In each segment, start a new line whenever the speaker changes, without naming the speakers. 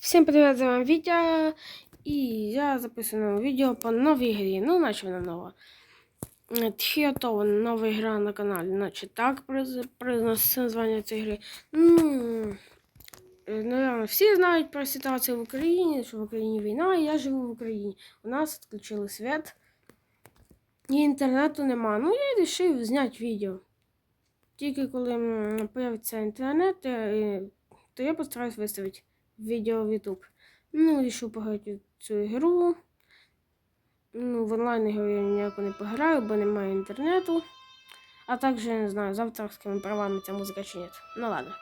Всім привіт, з вами Вітя. І я записую нове відео по новій грі. Ну, наче вона нова. Тхіото, нова гра на каналі. Наче так произноситься названня цієї гри. Ну, е, наверное, всі знають про ситуацію в Україні, що в Україні війна, і я живу в Україні. У нас відключили світ. І інтернету нема. Ну, я вирішив зняти відео. Тільки коли появиться інтернет, е, то я постараюсь виставити відео в YouTube. Ну, рішив пограти цю ігру. Ну, в онлайн ігру я ніяко не пограю, бо немає інтернету. А також я не знаю, з авторськими правами ця музика чи ні. Ну ладно.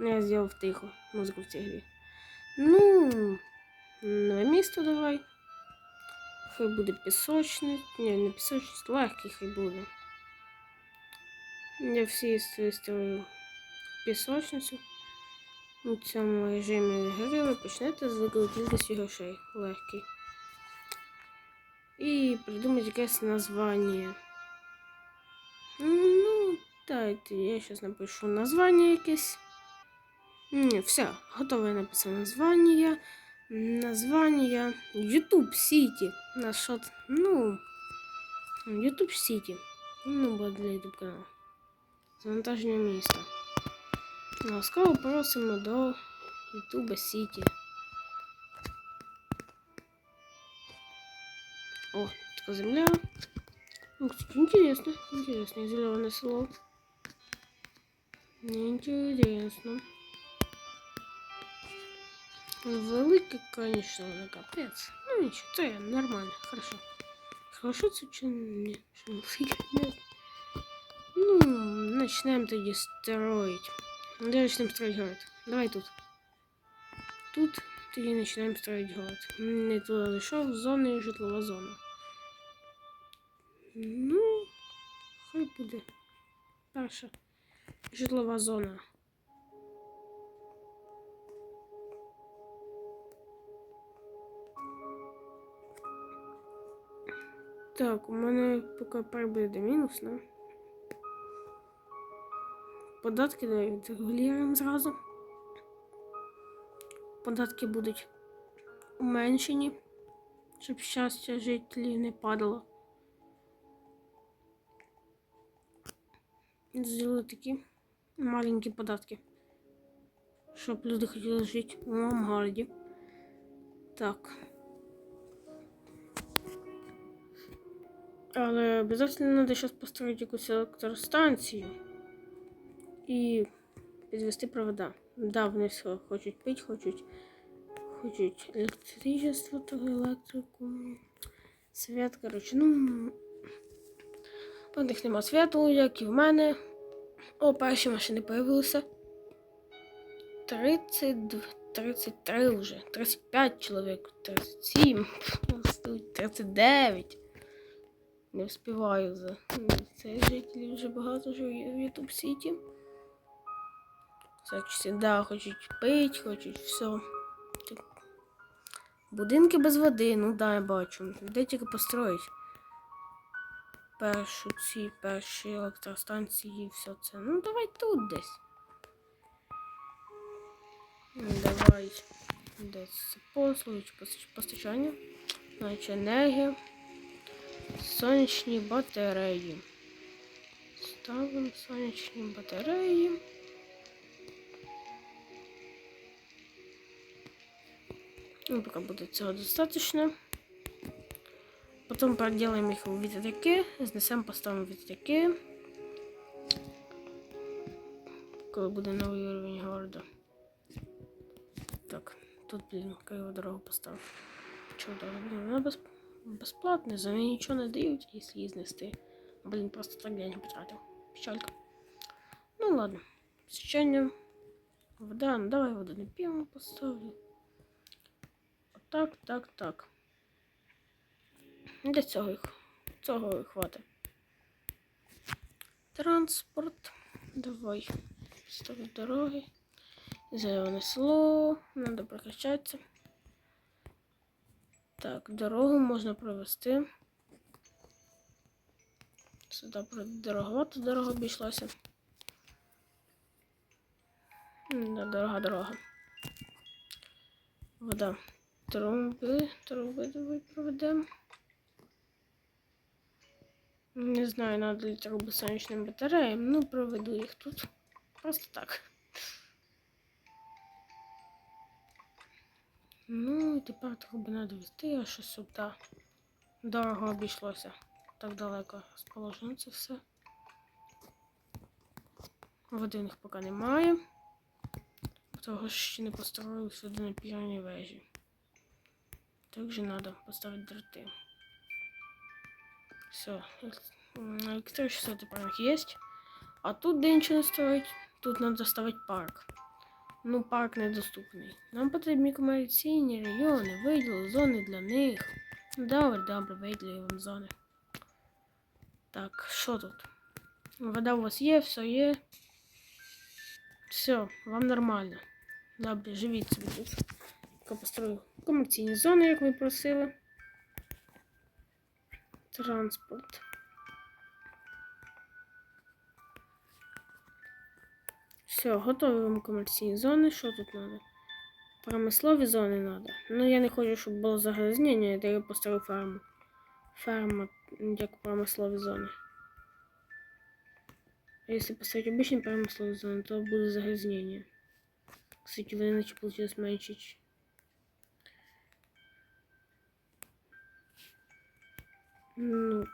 Ну, Я зробив тихо музику в цій грі. Ну, нове місто давай. Хай буде пісочне. Ні, не пісочне, легкий хай буде. Я всі створю пісочницю. У цьому режимі гри ви почнете з кількості грошей. Легкий. І придумати якесь названня. Ну, дайте, я зараз напишу названня якесь. Ні, все, готове я названня. Названня YouTube City. На що? Ну. YouTube City. Ну, для YouTube каналу. Завантаження міста. Ласкаво просимо до Ютуба Сіті. О, така земля. Ну, кстати, интересно. Интересно, зеленое село. Интересно. Велике, конечно, на капець. Ну нічого, це нормально, хорошо. Хорошо це чи ні? Що велике? Ні. Ну, начнем тоді строить. Где начнем строить город? Давай тут. Тут тоді начинаем строить город. Не туди зайшов, зона і житлова зона. Ну, хай буде. Перша. Житлова зона. Так, у мене поки прибуде мінус, да? Податки дають регулюємо зразу. Податки будуть уменшені, щоб щастя жителів не падало. Зробили такі маленькі податки, щоб люди хотіли жити у моєму городі. Так. Але обов'язково треба зараз построїти якусь електростанцію і підвести провода. Да, вони все хочуть пити, хочуть, хочуть електричество, то електрику, свят, коротше, ну. У них нема святу, як і в мене. О, перші машини появилися. 32, 33 вже, 35 чоловік, 37, 39. Не вспіваю за це жителів вже багато живе в Ютуб Сіті. Значить, да, хочуть пить, хочуть все. Будинки без води, ну да, я бачу. Де тільки построїть. Першу ці перші електростанції і все це. Ну давай тут десь. Давай. Десь послуги постачання. Значить, енергія. Сонячні батареї. Ставимо сонячні батареї. Ну, пока будет цього достаточно. Потом проделаем их в вітряки, знесемо, поставимо вітряки. Коли буде новий уровень города. Так, тут, блін, криву дорогу поставив. Дорога? Блін, вона без... за неї нічого не дають, якщо її знести. Блін, просто так деньги потратив. Печалька. Ну ладно. Сечення. Вода, ну давай воду не п'ємо поставлю. Так, так, так. Для цього їх. Цього і хватить. Транспорт. Давай. Ставь дороги. Зелене село. Надо прокачатися. Так, дорогу можна провести. Сюди дороговато дорога обійшлася. Дорога дорога. Вода. Труби, труби давай проведемо. Не знаю, надо ли труби сонячним батареям, ну проведу їх тут. Просто так. Ну, і тепер труби надо вести, а що сюди. Дорого обійшлося. Так далеко розположено це все. Води в них поки немає. Того ж ще не построили сюди на пірні вежі. Також треба поставити дроти. Все. Электричество тепер у них есть. А тут де нічого не строить, тут треба ставити парк. Ну, парк недоступний. Нам потрібні комерційні райони, виділи зони для них. Добре, добре, виділили вам зони. Так, що тут? Вода у вас є, все є. Все, вам нормально. Добре, живіть собі тут. Я построю комерційні зони, як ви просили. Транспорт. Все, готові вам комерційні зони. Що тут треба? Промислові зони треба. Ну я не хочу, щоб було загрязнення, то я поставив ферму. Ферма, як промислові зони. А если поставить обычные промысловые зоны, то будет загрязнение. Кстати, вы иначе получилось меньше. Ну.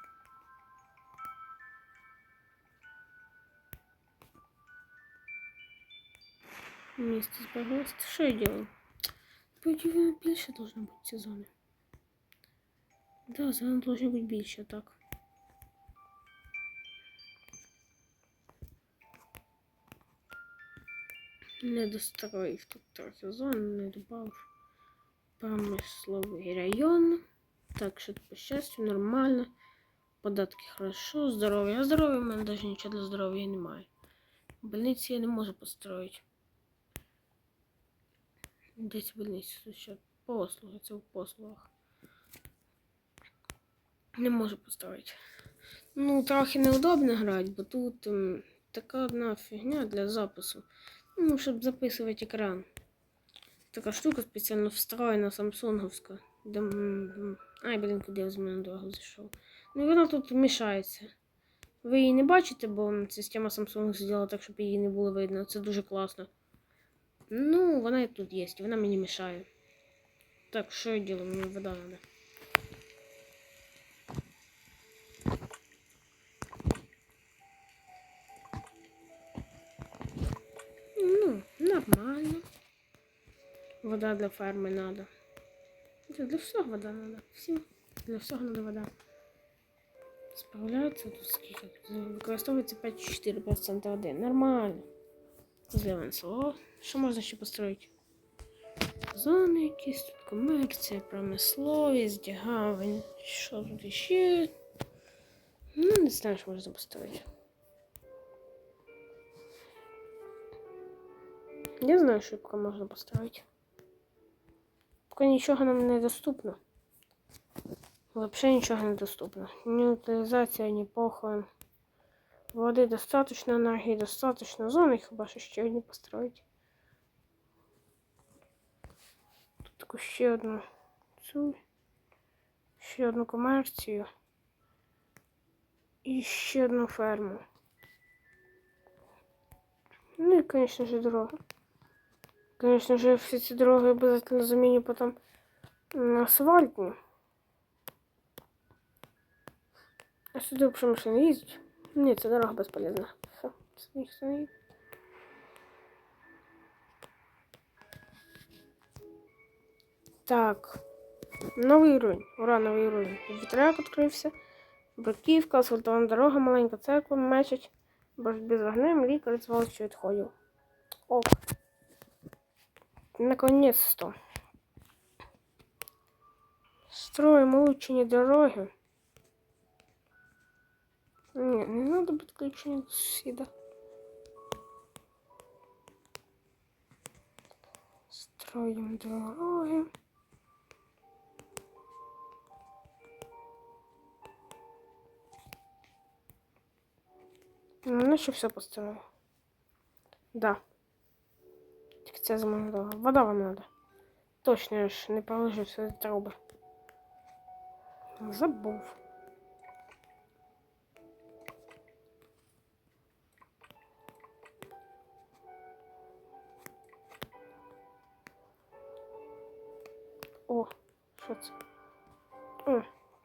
Место сбросить. Что я делаю? По идее, більше должно быть ці зони. Да, зони должны быть більше, так. Не достроїв тут трохи зон, не добавив промисловий район. Так що по щастю нормально. Податки хорошо, здоров'я. А здоров'я в мене навіть нічого для здоров'я немає. Больниці я не можу построїти. Десь больниці тут послуги, це в послугах. Не можу построїти. Ну, трохи неудобно грати, бо тут ем, така одна фігня для запису. Ну, щоб записувати екран. Така штука спеціально встроєна самсунговська. Де... Ай, блін, куди з мене дорогу зайшов. Ну, вона тут мішається. Ви її не бачите, бо система Samsung зробила так, щоб її не було видно. Це дуже класно. Ну, вона і тут є, вона мені мішає. Так, що я ділаю? Мені вода треба. Ну, нормально. Вода для ферми надо. Це для всього вода надо. Всім. Для всього надо вода. Справляється тут скільки? Використовується 5,4% води. Нормально. Зелене село. Що можна ще построїти? Зони якісь тут комерція, промисловість, гавань. Що тут іще? Ну, не знаю, що можна построїти. Я знаю, що можна построить. Поки нічого нам не доступно. Вообще нічого не доступно. Ні утилізація, ні похорон. Води достаточно, енергії достаточно. Зони хіба що ще одні построїть. Тут таку ще одну цю. Ще одну комерцію. І ще одну ферму. Ну и, конечно же, дорога. Конечно же, все эти дороги обязательно заменю потом на асфальтні. А сюди вообще машина їздить? Ні, ця дорога безполезна. Все, це ніхто не. Так. Новий уровень. Ура, новий уровень. Вітряк відкрився. Бруківка, асфальтована дорога, маленька церква, мечеть. Боротьби з вогнем, лікар з волчою відходів. Ок. Наконец-то. Строим улучшение дороги. Не, не надо подключение соседа. Строим дороги. Ну, наче все построил. Да Тільки це замовила. Вода вам надо. точно я ж не положив сюди труби. Забув. О, що це? О,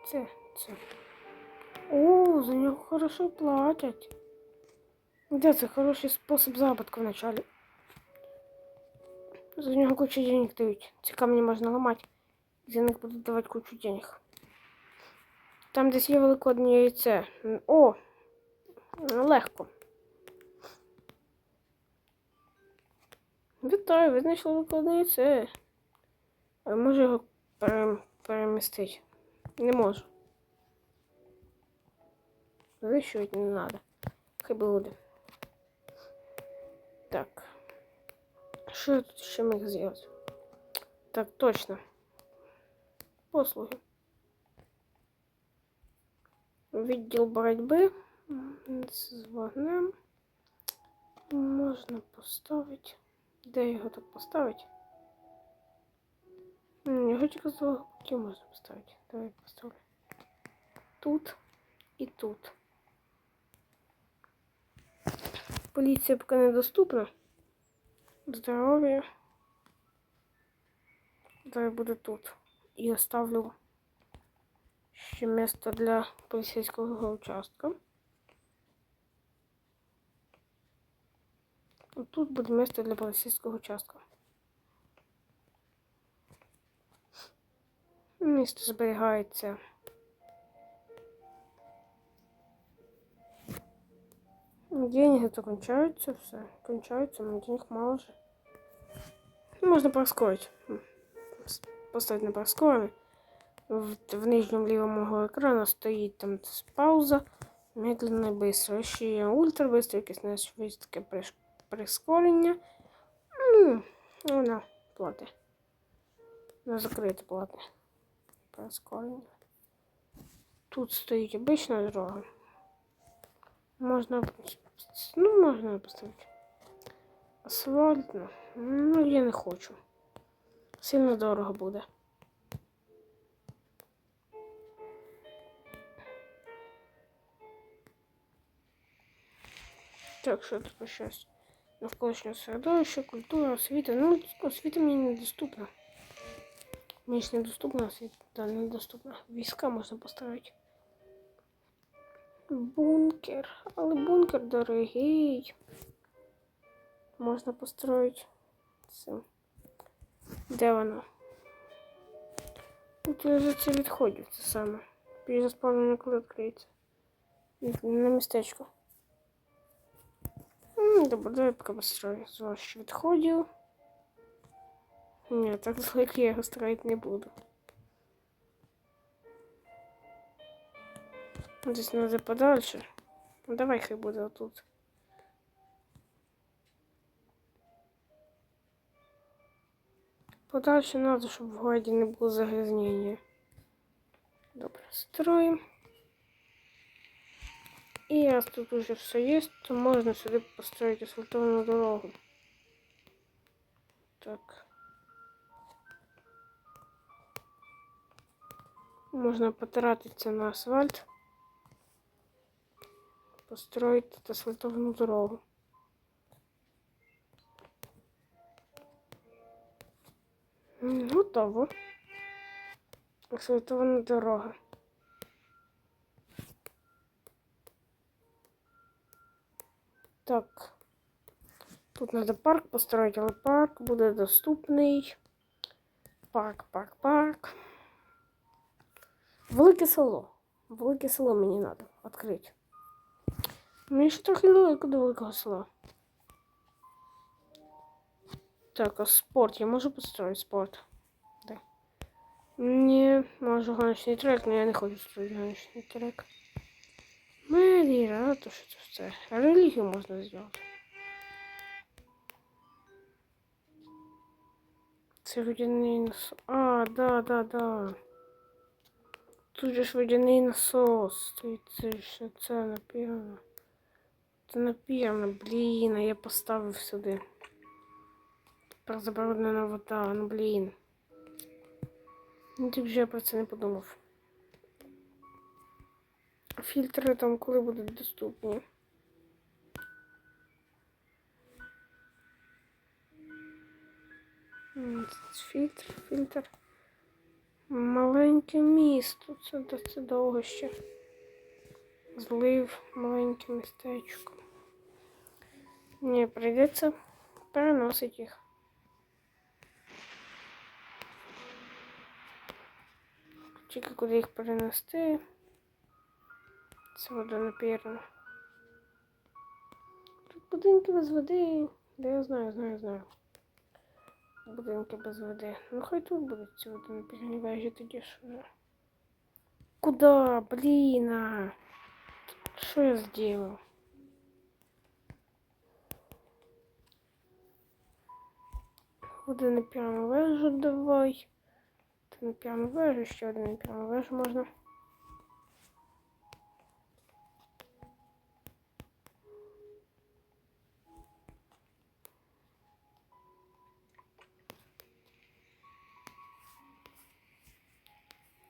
це, це. О, за нього хорошо платять. Да, це хороший спосіб заробітку в началі. За нього кучу денег дають. Ці камні можна ламати. За них будуть давати кучу денег. Там десь є великоднє яйце. О! Легко. Вітаю, ви знайшли великодне яйце. А можу його пере... перемістити? Не можу. Вищувати не треба. Хай буде. Так. Що я тут ще міг зробити? Так, точно. Послуги. Відділ боротьби з вогнем. Можна поставити. Де його тут поставити? Його тільки з двох боків можна поставити. Давай поставлю. Тут і тут. Поліція поки недоступна. Здоров'я. Зараз буде тут. І оставлю ще місце для поліцейського участка. Тут буде місце для поліцейського участка. Місто зберігається. Деньги то кончаются, все. Кончаются, но денег мало же. Ну, Можно проскорить. М. С- Поставить на проскоренный. В, в нижнем левом углу экрана стоит там с- пауза. Медленно і быстро. Ще є ультра быстро, якесь на швидке приш- прискорення. Ну, вона платить. На закрите платне. Прискорення. Тут стоїть обична дорога. Можна, ну, можна поставити. Асфальт, ну, я не хочу. Сильно дорого буде. Так, що тут щось? Навколишнє середовище, культура, освіта. Ну, освіта мені недоступна. Мені ж недоступна освіта, да, недоступна. Війська можна поставити. Бункер. Але бункер дорогий. Можна построїти це. Де воно? Тут я це відходів, це саме. Перезаспавлення коли відкриється. На містечко. Добре, давай поки построю. З відходів. Ні, так злик я його строїти не буду. Десь треба подальше. Ну, давай хай буде тут. Подальше треба, щоб в городі не було загрязнення. Добре, строїмо. І раз тут уже все є, то можна сюди построїти асфальтовану дорогу. Так. Можна потратитися на асфальт. Построить тут асфальтованную дорогу. Готово. Асфальтована дорога. Так. Тут надо парк построить, але парк буде доступний. Парк, парк, парк. Велике село. Велике село мені треба відкрити. Мені ще трохи далеко до великого села. Так, а спорт. Я можу построить спорт? Да. Не, можу гоночний трек, але я не хочу строить гоночний трек. Мері, рада, що це все. Релігію можна зробити. Це водяний насос. А, да, да, да. Тут же ж водяний насос. Стоїть це ж це напевно. Це напевно, блін, а я поставив сюди. Тепер забруднена вода, ну блін. Ну, ти вже про це не подумав. Фільтри там коли будуть доступні. Фільтр, фільтр. Маленьке місто. Це, це довго ще. Злив маленьке містечко. Ні, прийдеться переносити їх. Тільки куди їх перенести. Це вода напірно. Тут будинки без води. Да я знаю, знаю, знаю. Будинки без води. Ну хай тут будуть ці водонапірні вежі тоді ж вже. Куда? Блін. Що я зробив? Водонапірну вежу давай. Та напірну вежу, ще один напірну вежу можна.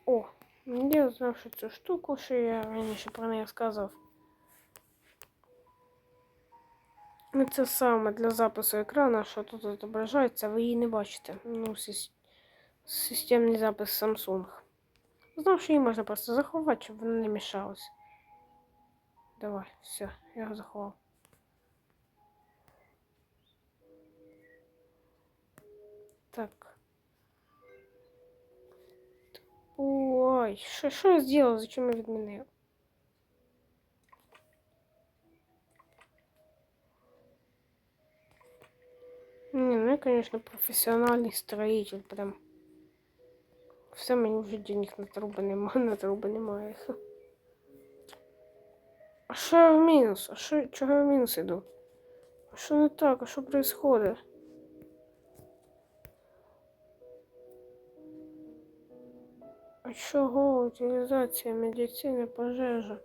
О, я знав, що цю штуку, що я раніше про неї сказав. Ну, Це саме для запису екрану, що тут відображається, ви її не бачите. Ну, системний запис Samsung. Знав, що її можна просто заховати, щоб вона не мішалась. Давай, все, я його заховав. Так. Ой, що, що я зробив? Зачем я відмінив? Не, ну я, конечно, профессиональный строитель, прям. Все, мені вже денег на труби немає, на труби немає. А що я в мінус? А що, чого я в мінус іду? А що не так? А що происходит? А чого? Утилізація, медицина, пожежа.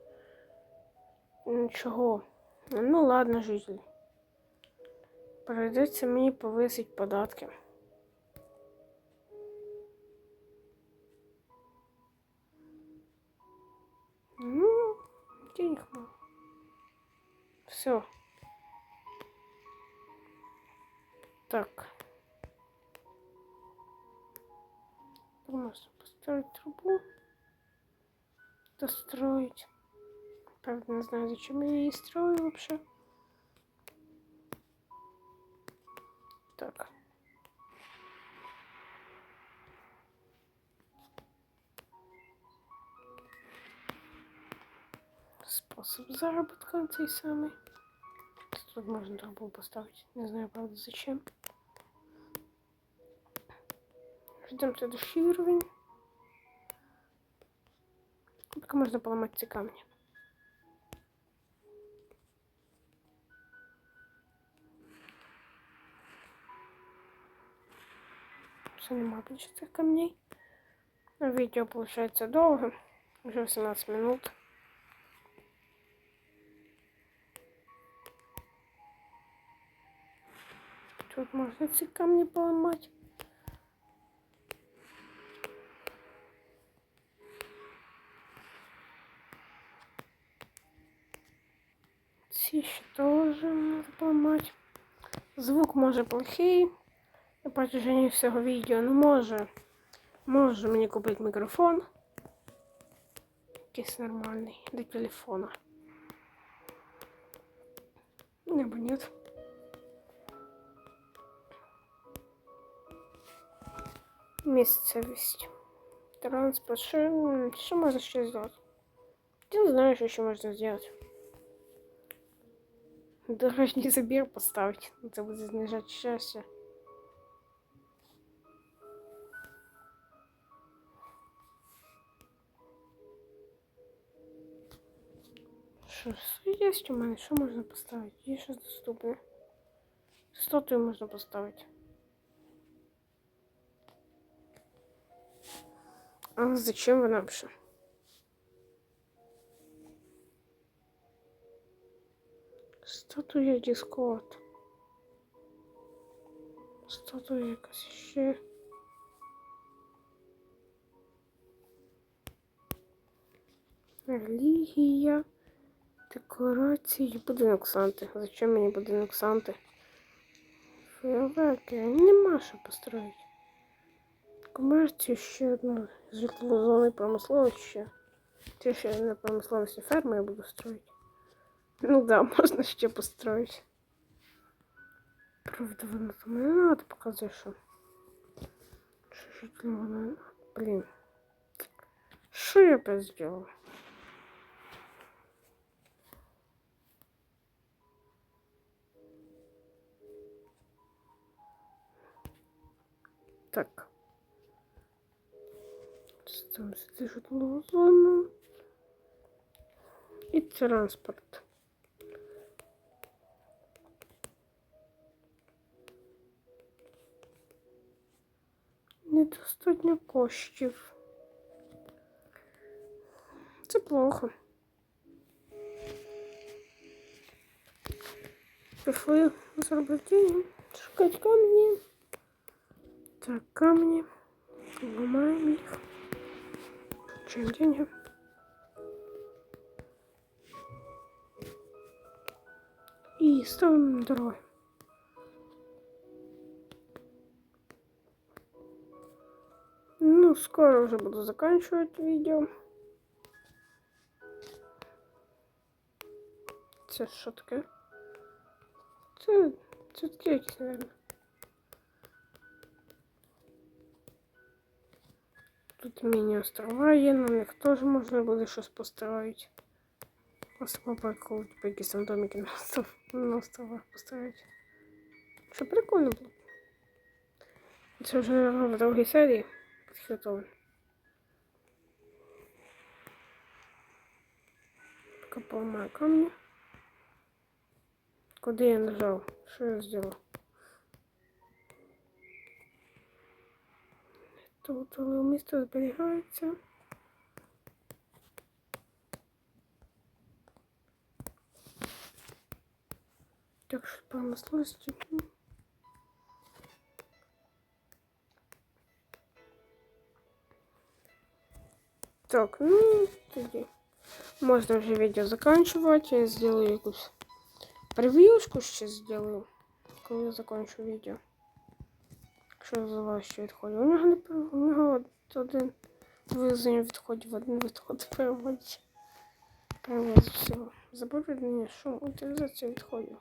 Нічого. Ну ладно, житель. Прийдеться мені повисить податки. Ну, денег мало. Все. Так. Можно построить трубу. Достроить. Правда, не знаю, зачем я ее строю вообще. Так. Способ заработка цей самый. Тут можно трубу поставить. Не знаю, правда, зачем. Ждем следующий уровень. Только можно поломать эти камни. Все нема більше камней. Видео получается долго. Уже 18 минут. Тут можно эти камни поломать. Ці ще теж поломать. Звук може плохий. Протяжении всього відео. Ну може. Може мені купити мікрофон. Якийсь нормальний для телефона. Або нет. Місцевість. Транспорт. Що, що можна ще зробити? Я не знаю, що можна зробити. Дорожній забір поставити. Це буде знижати щастя. Що є у мене? Що можна поставити? Є щось доступне. Статую можна поставити. А зачем вона вообще? Статуя Дискорд. Статуя якась ще. Релігія декорації, будинок Санти. Зачем мені будинок Санти? Фейерверки, нема що построїти. Комерцію ще одну житлову зону промисловість ще. Це ще на промисловості ферми я буду строїти. Ну да, можна ще построїти. Правда, воно там не надо показувати, що. Що житлово. Блін. Що я опять сделал? Так. Там сюди житлову зону. І транспорт. Недостатньо коштів. Це плохо. Пішли заробити, шукати камні. Так, камни. Ломаем их. Получаем деньги. И ставим на дорогу. Ну, скоро уже буду заканчивать видео. Це що таке? Це, це таке наверное. Тут міні-острова є, на них теж можна буде щось построїти. Просто поприколити, по якісь там домики на, остров, на островах построїти. Що прикольно було. Це вже в другій серії підготовлено. Пока поламаю камні. Куди я нажав? Що я зробив? Але місто зберігається. Так що промисловості. Так, ну тоді можна вже відео заканчувати. Я сделаю якусь превьюшку ще сделаю, коли я закончу відео. Що за вас ще відходить? У нього не пер- у нього один визначення відходів, один відход переводить. Переводить всього. Забруднення шум, утилізація відходів.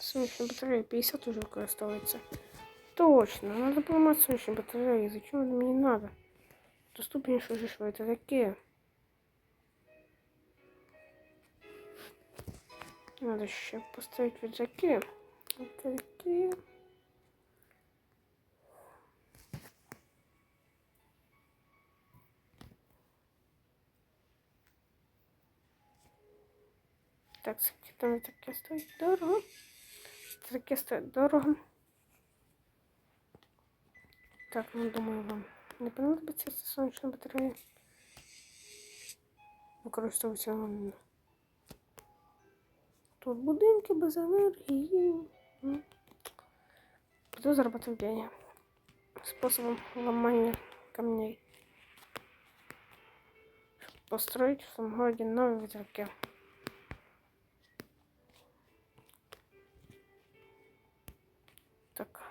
Сонячна батарея 50 уже використовується. Точно, надо поломать солнечные батареи. Зачем это мне надо? Доступнейшее же что это такие. Надо еще поставить рюкзаки. Такие. Так, там таке стоїть дорого. Таке стоїть дорого. Так, ну думаю, вам не понадобиться сонячна батарея. Використовується. Тут будинки без енергії. Буду заробляти деньги. Способом ломания камней. Построить в том городе новые ветерки. Так.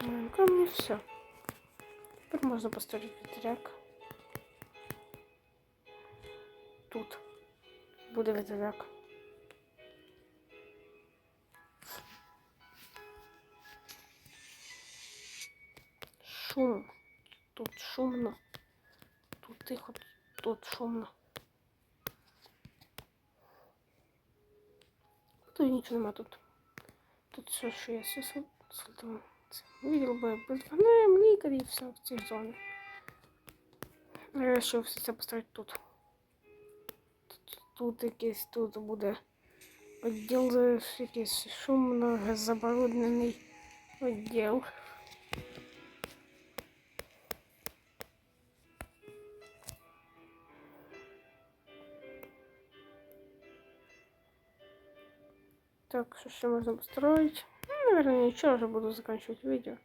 Ломаем камни, все. Теперь можно построить ветряк. Тут буде ветряк. Шум. Тут шумно. Тут тихо, тут шумно. Тут нічого нема тут. Тут все, що є, все сальтом. Видел би бездванем лікарі і все в цій зоні. Я вирішив все це поставити тут. Тут, тут якийсь тут буде відділ е, якийсь шумно забруднений відділ. Так, что еще можно построить? Ну, наверное, ничего, уже буду заканчивать видео.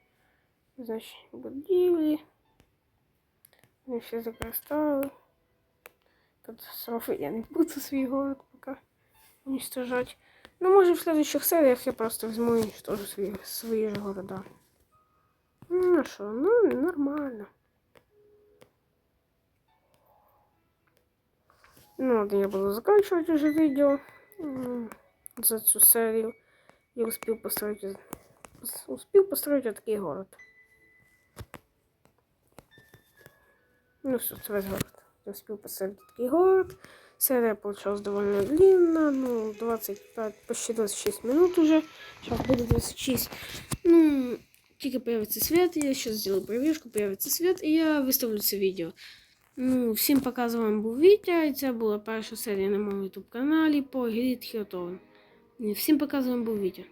Значит, будили. Они все закрестали. Катастрофы я не буду свой город пока уничтожать. Ну, может, в следующих сериях я просто возьму и уничтожу свои, свои же города. Ну, что, ну, нормально. Ну, вот я буду заканчивать уже видео за эту серию. Я успел построить, из- пос- успел построить вот такой город. Ну, все, это весь город. Я успел построить такой город. Серия получилась довольно длинная, ну, 25, почти 26 минут уже. Сейчас будет 26. Ну, тільки появится свет, я сейчас сделаю превьюшку, появится свет, і я виставлю це відео. Ну, всім пока з був Вітя, і це була перша серія на моєму YouTube каналі по грі Тхіотовен. Всім показуємо був Вітя.